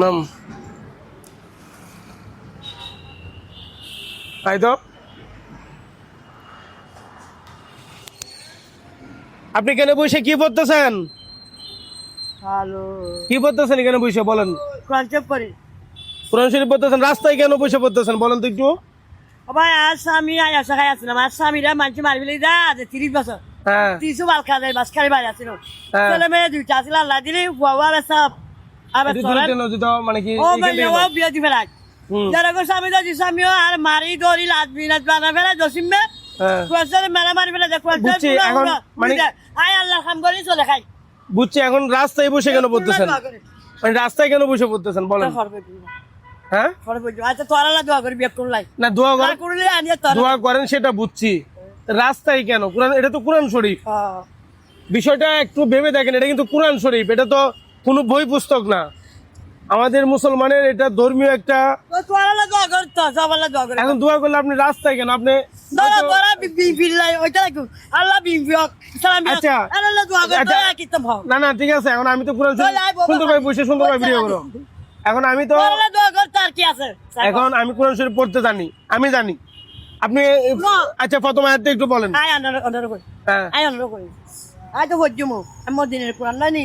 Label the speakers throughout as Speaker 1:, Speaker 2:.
Speaker 1: নাম। তাই তো আপনি কেন বসে কি পড়তেছেন? কি পড়তেছেন এখানে বসে বলেন।
Speaker 2: কোরআন
Speaker 1: শরীফ পড়তেছেন রাস্তায় কেন বসে পড়তেছেন বলেন তো একটু।
Speaker 2: ভাই আর স্বামী আয় আসা খাই আসছিলাম আর স্বামীরা মানুষ মারি ফেলে যা যে তিরিশ বছর।
Speaker 1: হ্যাঁ।
Speaker 2: বাল খাওয়া যায় বাস খালি বাড়ি আসছিল
Speaker 1: হ্যাঁ।
Speaker 2: ছেলে মেয়ে দুইটা আসছিল আল্লাহ দিলি বাবা সব। আবার
Speaker 1: মানে কি
Speaker 2: ও ভাই ও বিয়ে দি ফেলাই যারা গো স্বামী তো স্বামীও আর মারি দড়ি লাজ বিনাজ বানা ফেলাই জসিম মে মেলা মারি ফেলে দেখ
Speaker 1: বুঝছি, এখন মানে-
Speaker 2: আয় আল্লাহ খাম করি চলে খাই।
Speaker 1: বুঝছি এখন রাস্তায় বসে কেন পড়তেছেন? মানে রাস্তায় কেন বসে পড়তেছেন? বলেন। হ্যাঁ
Speaker 2: আচ্ছা তোরা আল্লাহ দোয়া করি বিয়ে করলাই
Speaker 1: না দোয়া করেন দোয়া সেটা বুঝছি রাস্তায় কেন? কোরআন এটা তো কোরআন শরীফ। বিষয়টা একটু ভেবে দেখেন এটা কিন্তু কোরআন শরীফ। এটা তো কোনো বই পুস্তক না। আমাদের মুসলমানের এটা ধর্মীয় একটা এখন দোয়া করলে আপনি রাস্তায় কেন? আপনি আচ্ছা। আচ্ছা। না না ঠিক আছে এখন আমি তো ভিডিও করো। এখন আমি তো
Speaker 2: আল্লাহ দোয়া কি আছে?
Speaker 1: এখন আমি কোরআন শরীফ পড়তে জানি আমি জানি। আপনি আচ্ছা প্রথম আয়াতটা একটু বলেন।
Speaker 2: আয় করি।
Speaker 1: হ্যাঁ।
Speaker 2: আয় অনার করি। আয় তো হজ্জুমু আমি মদিনের কোরআন নানি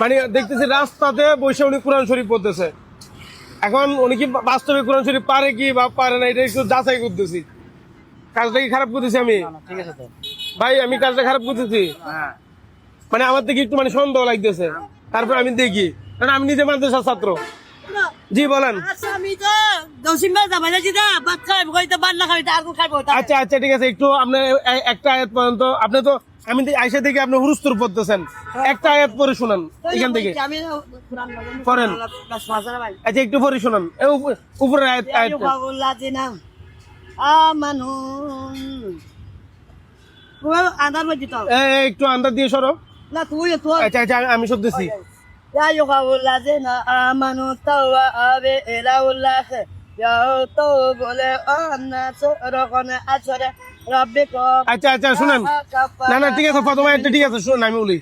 Speaker 2: মানে
Speaker 1: দেখতেছি রাস্তাতে বসে উনি কোরআন শরীফ পড়তেছে। এখন উনি কি বাস্তবে কোরআন শরীফ পারে কি বা পারে না এটা একটু যাচাই করতেছি। কাজটা কি খারাপ করতেছি আমি?
Speaker 2: ঠিক আছে তো।
Speaker 1: ভাই আমি কাজটা খারাপ করতেছি?
Speaker 2: হ্যাঁ।
Speaker 1: মানে আমার থেকে একটু মানে সন্দেহ লাগতেছে। তারপর আমি দেখি। কারণ আমি নিজে মাদ্রাসার ছাত্র। জি বলেন।
Speaker 2: আচ্ছা
Speaker 1: আচ্ছা ঠিক আছে একটু আপনি একটা আয়াত পর্যন্ত আপনি তো আমি আইসা থেকে আপনি হুরুস্তুর পড়তেছেন। একটা আয়াত পরে শুনান এখান থেকে। পড়েন। আচ্ছা একটু পরে শুনান উপরের আয়াত একটু আন্দাজ দিয়ে সরো।
Speaker 2: না তুই
Speaker 1: আচ্ছা আচ্ছা আমি- আমি আচ্ছা আচ্ছা শুনেন। না না ঠিক আছে প্রথমে ঠিক আছে শুনেন আমি বলি।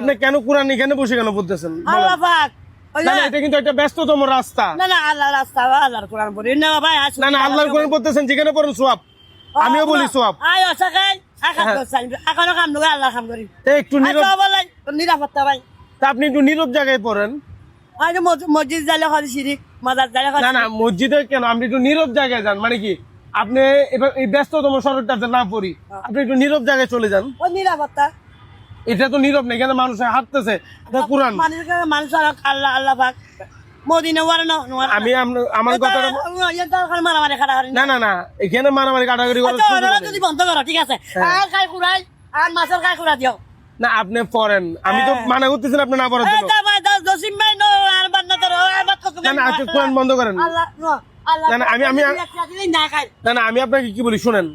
Speaker 1: আপনি কেন কোরআন এখানে বসে কেন বলতেছেন ব্যস্ততম রাস্তা।
Speaker 2: আল্লাহ রাস্তা আল্লাহর
Speaker 1: যেখানে পড়েন সোয়াব। আমিও বলি সোয়াব। হ্যাঁ। একটু
Speaker 2: নিরাপত্তা ভাই।
Speaker 1: তা আপনি একটু নীরব জায়গায় পড়েন।
Speaker 2: আজ মসজিদ যাইলে খালি শিরিক মাদার যাইলে
Speaker 1: না না মসজিদে কেন? আপনি একটু নীরব জায়গায় যান। মানে কি? আপনি এই ব্যস্ততম সড়কটাতে না পড়ি আপনি একটু নীরব জায়গায় চলে যান।
Speaker 2: ও নিরাপত্তা।
Speaker 1: এটা তো নীরব না এখানে মানুষ হাঁটতেছে। এটা কোরআন।
Speaker 2: মানুষ আল্লাহ আল্লাহ পাক।
Speaker 1: আমি আম- আমার কথাটা না। না না এখানে মারামারি কাটাকাটি
Speaker 2: আচ্ছা
Speaker 1: নেই।
Speaker 2: বন্ধ করো ঠিক আছে? আর খাই খুরাই আর মাছের খাই খুরা দিও।
Speaker 1: না আপনি পড়েন। আমি তো মানা করতেছি আপনি না পড়ার জন্য। বন্ধ করেন। আমি- আমি-
Speaker 2: না
Speaker 1: না না আমি আপনাকে কি বলি শুনেন।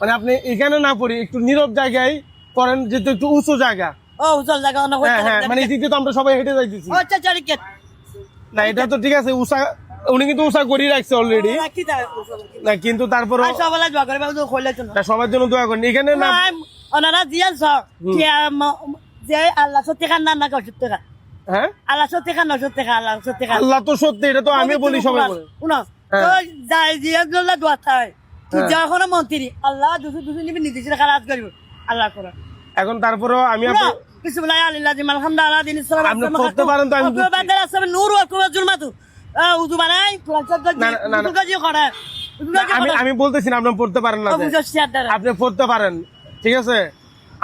Speaker 1: মানে আপনি এখানে না পড়ি একটু নীরব জায়গায় পড়েন যেহেতু একটু উঁচু জায়গা।
Speaker 2: ও চল জায়গা
Speaker 1: হ্যাঁ হ্যাঁ মানে এই দিক দিয়ে তো আমরা সবাই হেঁটে যাইতেছি।
Speaker 2: আচ্ছা
Speaker 1: না এটা তো ঠিক আছে উষা উনি কিন্তু উষা করিয়ে রাখছে অলরেডি না কিন্তু তারপরও
Speaker 2: আর সবাই দোয়া করে বাবু কইলে তো
Speaker 1: না সবার জন্য দোয়া করেন। এখানে না
Speaker 2: ওনারা দিয়েন সব যে আল্লাহ সত্যি খান না না সত্যি খান
Speaker 1: হ্যাঁ
Speaker 2: আল্লাহ সত্যি খান না সত্যি আল্লাহ সত্যি খান
Speaker 1: আল্লাহ তো সত্যি এটা তো আমি বলি সবাই
Speaker 2: শুনো
Speaker 1: হ্যাঁ।
Speaker 2: তো যাই দিয়ে গেলে দোয়া চাই তুই
Speaker 1: হ্যাঁ।
Speaker 2: যখন মন্ত্রী আল্লাহ দুশো দুশো নিবি নির্দিষ্ট খারাপ করব আল্লাহ করে
Speaker 1: এখন তারপরেও আমি
Speaker 2: বিসমিল্লাহ আলিল্লাহ দিন ইসলাম
Speaker 1: আপনি করতে পারেন তো আমি
Speaker 2: বান্দার আসবে নূর ওয়া কুবা জুলমাতু উদু বানাই
Speaker 1: আমি আমি বলতেছি না আপনি পড়তে পারেন না আপনি পড়তে পারেন ঠিক আছে?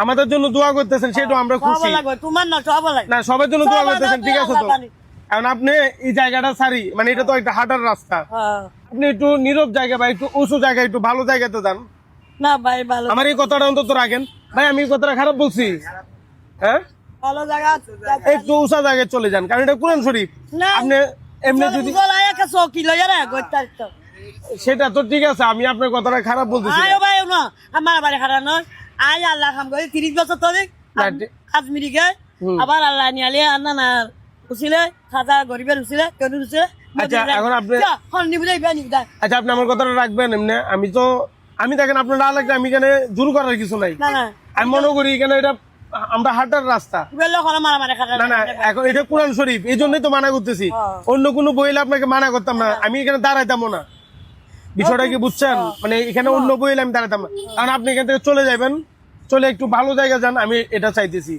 Speaker 1: আমাদের জন্য দোয়া করতেছেন সেটাও আমরা খুশি।
Speaker 2: তোমার না সব লাগবে।
Speaker 1: না সবার জন্য দোয়া করতেছেন ঠিক আছে তো? এখন আপনি এই জায়গাটা সারি মানে এটা তো একটা হাঁটার রাস্তা।
Speaker 2: হ্যাঁ।
Speaker 1: আপনি একটু নীরব জায়গা বা একটু উঁচু জায়গায় একটু ভালো জায়গাতে যান।
Speaker 2: না ভাই ভালো
Speaker 1: আমার এই কথাটা অন্তত রাখেন। ভাই আমি কথাটা খারাপ বলছি? হ্যাঁ?
Speaker 2: ভালো জায়গা
Speaker 1: একটু উঁচা জায়গায় চলে যান কারণ এটা কোরআন শরীফ। আপনি এমনি যদি সেটা তো ঠিক আছে আমি আপনার কথাটা খারাপ বলতেছি।
Speaker 2: আমার বাড়ি খারাপ নয়। আয় আল্লাহ কাম করে তিরিশ বছর গে
Speaker 1: হুম।
Speaker 2: আবার আল্লাহ নিয়ালে আন্না না উছিলে খাজা গরিবের উছিলে কেন উছিলে
Speaker 1: আচ্ছা, এখন আপনি- আচ্ছা আপনি আমার কথাটা রাখবেন এমনি? আমি তো আমি দেখেন আপনার না লাগলে আমি এখানে জোর করার কিছু নাই। আমি মনে করি এখানে এটা আমরা হাঁটার রাস্তা। না না এখন এটা কোরআন শরীফ এই জন্যই তো মানা করতেছি। অন্য কোনো বইলে আপনাকে মানা করতাম না। আমি এখানে দাঁড়াইতামও না। বিষয়টা কি বুঝছেন? মানে এখানে অন্য বইলে আমি দাঁড়াইতাম না। কারণ আপনি এখান থেকে চলে যাবেন চলে একটু ভালো জায়গা যান আমি এটা চাইতেছি।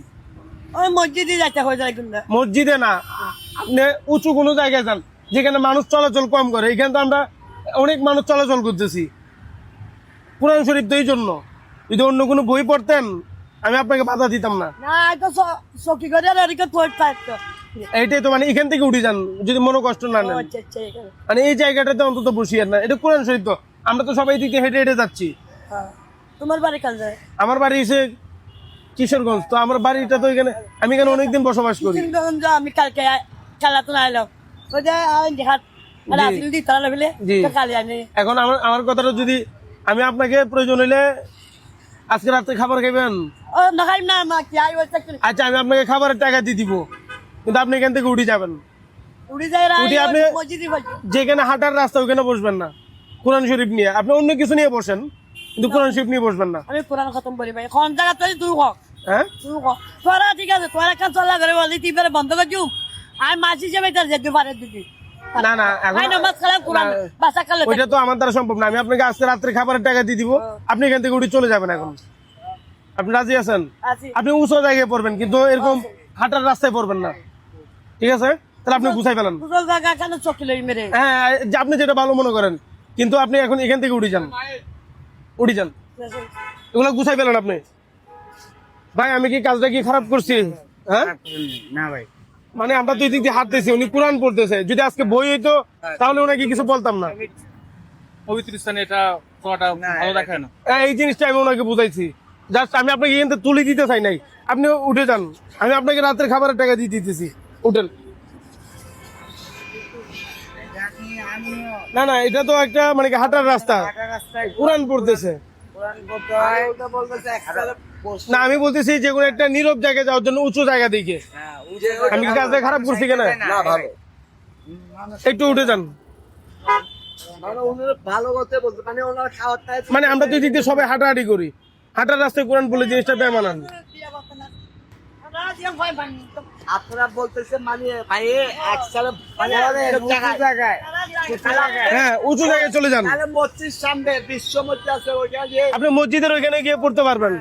Speaker 2: ওই মসজিদে যাইতে হয়ে যায়
Speaker 1: মসজিদে না আপনি উঁচু কোনো জায়গায় যান যেখানে মানুষ চলাচল কম করে এখানে তো আমরা অনেক মানুষ চলাচল করতেছি। কোরআন শরীফ তো এই জন্য। যদি অন্য কোনো বই পড়তেন আমি আপনাকে বাধা দিতাম না। এইটাই তো মানে এখান থেকে উঠে যান যদি মনে কষ্ট না নেন।
Speaker 2: আচ্ছা আচ্ছা।
Speaker 1: মানে এই জায়গাটাতে অন্তত বসিয়ে না এটা কোরআন শরীফ তো। আমরা তো সবাই দিকে হেঁটে হেঁটে যাচ্ছি।
Speaker 2: হ্যাঁ। তোমার বাড়ি কাল যায়?
Speaker 1: আমার বাড়ি এসে কিশোরগঞ্জ। তো আমার বাড়িটা তো এখানে আমি এখানে অনেকদিন বসবাস করি।
Speaker 2: কিন্তু আমি কালকে খেলা তো আইলাম ওই যে আনি
Speaker 1: এখন আমার আমার কথাটা যদি আমি আপনাকে প্রয়োজন হইলে আজকে রাত্রে খাবার খাবেন
Speaker 2: দেখাই না মা কি আই বলতে
Speaker 1: আচ্ছা আমি আপনাকে খাবারের টাকা দিয়ে দিব। কিন্তু আপনি এখান থেকে উঠে যাবেন। উঠি আপনি- যেখানে হাঁটার রাস্তা ওখানে বসবেন না। কোরআন শরীফ নিয়ে। আপনি অন্য কিছু নিয়ে বসেন। কিন্তু কোরআন শরীফ নিয়ে বসবেন না।
Speaker 2: আমি কোরআন খতম করি ভাই। কোন জায়গা তুই তুই
Speaker 1: হ্যাঁ?
Speaker 2: তুই তোরা ঠিক আছে তোরা কাজ চলা করে বলি টিপের বন্ধ করে দিও। আমি তার যেতে পারে দিদি
Speaker 1: না না ওইটা তো আমার দ্বারা সম্ভব না। আমি আপনাকে আজকে রাত্রে খাবারের টাকা দিয়ে দিব। আপনি এখান থেকে উঠে চলে যাবেন এখন। আপনি রাজি আছেন? আপনি উঁচু জায়গায় পড়বেন কিন্তু এরকম হাঁটার রাস্তায় পড়বেন না। ঠিক আছে? তাহলে আপনি গুছাই ফেলেন। হ্যাঁ আপনি যেটা ভালো মনে করেন কিন্তু আপনি এখন এখান থেকে উঠে যান। উঠে যান। এগুলো গুছাই ফেলেন আপনি। ভাই আমি কি কাজটা কি খারাপ করছি? হ্যাঁ?
Speaker 3: না ভাই।
Speaker 1: মানে আমরা দুই দিক দিয়ে হাঁটতেছি উনি কোরআন পড়তেছে। যদি আজকে বই হইতো তাহলে ওনাকে কিছু বলতাম না।
Speaker 3: পবিত্র স্থানে এটা করাটা ভালো দেখায় না
Speaker 1: হ্যাঁ, এই জিনিসটা আমি ওনাকে বুঝাইছি। জাস্ট আমি আপনাকে এখান থেকে তুলে দিতে চাই নাই। আপনি উঠে যান। আমি আপনাকে রাতের খাবারের টাকা দিয়ে দিতেছি। উঠেন। না না এটা তো একটা মানে হাঁটার রাস্তা। কোরআন পড়তেছে। না আমি বলতেছি যে কোনো একটা নীরব জায়গায় যাওয়ার জন্য উঁচু জায়গা দিকে আমি কি কাজটা খারাপ করছি কেন? একটু উঠে যান।
Speaker 4: ভালো করতে বলতে মানে খাওয়ারটা
Speaker 1: মানে আমরা দুই দিক দিয়ে সবাই হাঁটাহাঁটি করি। হাঁটার রাস্তায় কোরআন বলে জিনিসটা বেমানান।
Speaker 4: আপনারা বলতেছে মানে ভাই একসাথে মানে
Speaker 1: হ্যাঁ উঁচু জায়গায় চলে যান।
Speaker 4: মসজিদ সামনে বিশ্ব মসজিদ আছে ওইখানে
Speaker 1: আপনি মসজিদের ওইখানে গিয়ে পড়তে পারবেন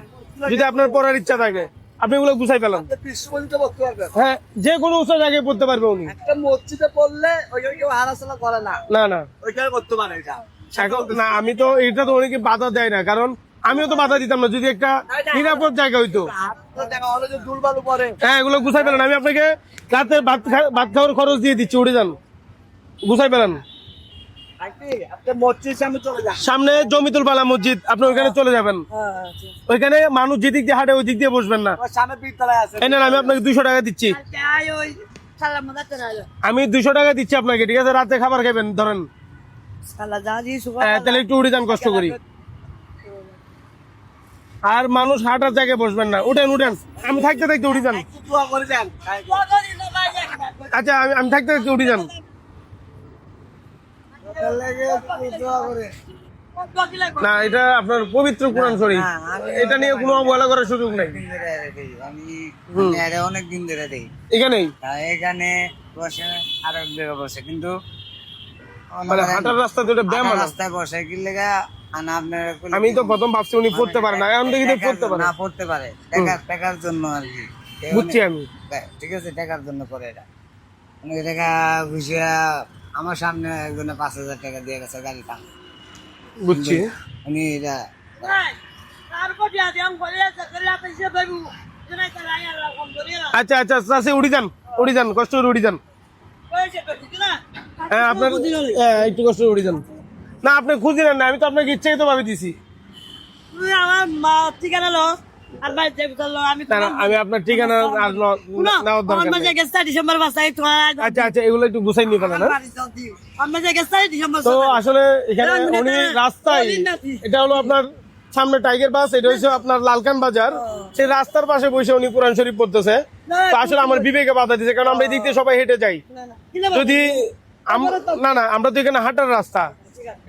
Speaker 1: যদি আপনার পড়ার ইচ্ছা থাকে। আপনি ওগুলো গুছাই
Speaker 4: পারবেন।
Speaker 1: হ্যাঁ যে কোনো উঁচু জায়গায় পড়তে পারবে উনি।
Speaker 4: একটা মসজিদে পড়লে ওইখানে কেউ করে না।
Speaker 1: না না।
Speaker 4: ওইখানে করতে পারে এটা।
Speaker 1: না আমি তো এটা তো অনেকে বাধা দেয় না কারণ আমিও তো বাধা দিতাম না যদি একটা নিরাপদ জায়গা হইতো। হ্যাঁ এগুলো গুছাই পেলেন আমি আপনাকে রাতে ভাত ভাত খাওয়ার খরচ দিয়ে দিচ্ছি উঠে যান। গুছাই পেলেন
Speaker 4: সামনে
Speaker 1: জমিতুল বালা মসজিদ আপনি ওইখানে চলে যাবেন। ওইখানে মানুষ যেদিক দিয়ে হাঁটে ওই দিক দিয়ে বসবেন না। আমি আপনাকে দুইশো টাকা দিচ্ছি। আমি দুইশো টাকা দিচ্ছি আপনাকে ঠিক আছে? রাতে খাবার খাবেন ধরেন। হ্যাঁ, তাহলে একটু উঠে যান কষ্ট করি। আর মানুষ হাঁটার জায়গায় বসবেন না। উঠেন উঠেন। আমি থাকতে থাকতে উঠে যান। আচ্ছা আমি আমি থাকতে থাকতে উঠে যান। না এটা আপনার পবিত্র কোরআন শরীফ। এটা নিয়ে কোনো অবহেলা করার সুযোগ নেই।
Speaker 3: আমি অনেক দিন ধরে দেখি
Speaker 1: এখানেই?
Speaker 3: এখানে বসে আর এক জায়গায় বসে। কিন্তু
Speaker 1: মানে হাঁটার রাস্তা এটা ব্যায়াম
Speaker 3: রাস্তায় বসে কি লেগা
Speaker 1: আমি তো প্রথম ভাবছি উনি পড়তে পারে না এখন দেখি পড়তে পারে।
Speaker 3: না পড়তে পারে। টাকা টাকার জন্য আর কি।
Speaker 1: বুঝছি আমি।
Speaker 3: ঠিক আছে টাকার জন্য করে এটা। অনেক টাকা ঘুষিয়া আমার সামনে একজনে পাঁচ হাজার টাকা দিয়ে গেছে গাড়িটা
Speaker 1: বুঝছি।
Speaker 3: উনি এটা
Speaker 1: আচ্ছা আচ্ছা চাষে উড়ি যান উড়ি যান কষ্ট করে উড়ি যান। হ্যাঁ আপনার একটু কষ্ট করে উড়ি যান। না আপনি খুঁজি নেন না আমি তো আপনাকে ভাবে দিছি।
Speaker 2: আমার ঠিকানা আমি
Speaker 1: আপনার ঠিকানা
Speaker 2: তোমার
Speaker 1: আচ্ছা আচ্ছা এগুলো একটু গুছাই নিয়ে ফেলেন হ্যাঁ? তো আসলে এখানে
Speaker 2: এরকম
Speaker 1: উনি রাস্তায় এটা হলো আপনার সামনে টাইগার বাস এটা হচ্ছে আপনার লালকান বাজার। সেই রাস্তার পাশে বসে উনি কোরআন শরীফ পড়তেছে। তো আসলে আমার বিবেকে বাধা দিচ্ছে কারণ আমরা এই দিক দিয়ে সবাই হেঁটে যাই। যদি না না আমরা তো এখানে হাঁটার রাস্তা।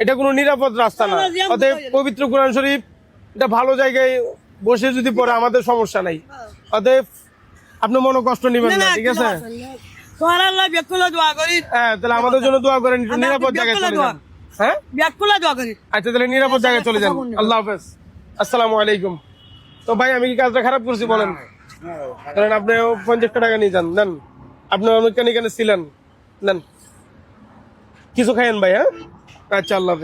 Speaker 1: এটা কোনো নিরাপদ রাস্তা না। অতএব পবিত্র কোরআন শরীফ এটা ভালো জায়গায় বসে যদি পড়ে আমাদের সমস্যা নাই। অতএব আপনি মনে কষ্ট নেবেন না ঠিক আছে? হ্যাঁ তাহলে আমাদের জন্য দোয়া করেন নিরাপদ জায়গায় চলে যান। হ্যাঁ? আচ্ছা তাহলে নিরাপদ জায়গায় চলে যান। আল্লাহ হাফেজ। আসসালামু আলাইকুম। তো ভাই আমি কি কাজটা খারাপ করছি বলেন? কারণ আপনি পঞ্চাশ টাকা নিয়ে যান। নেন। আপনি অনেকখানি এখানে ছিলেন। নেন। কিছু খাইয়েন ভাই হ্যাঁ? আচ্ছা আল্লাহ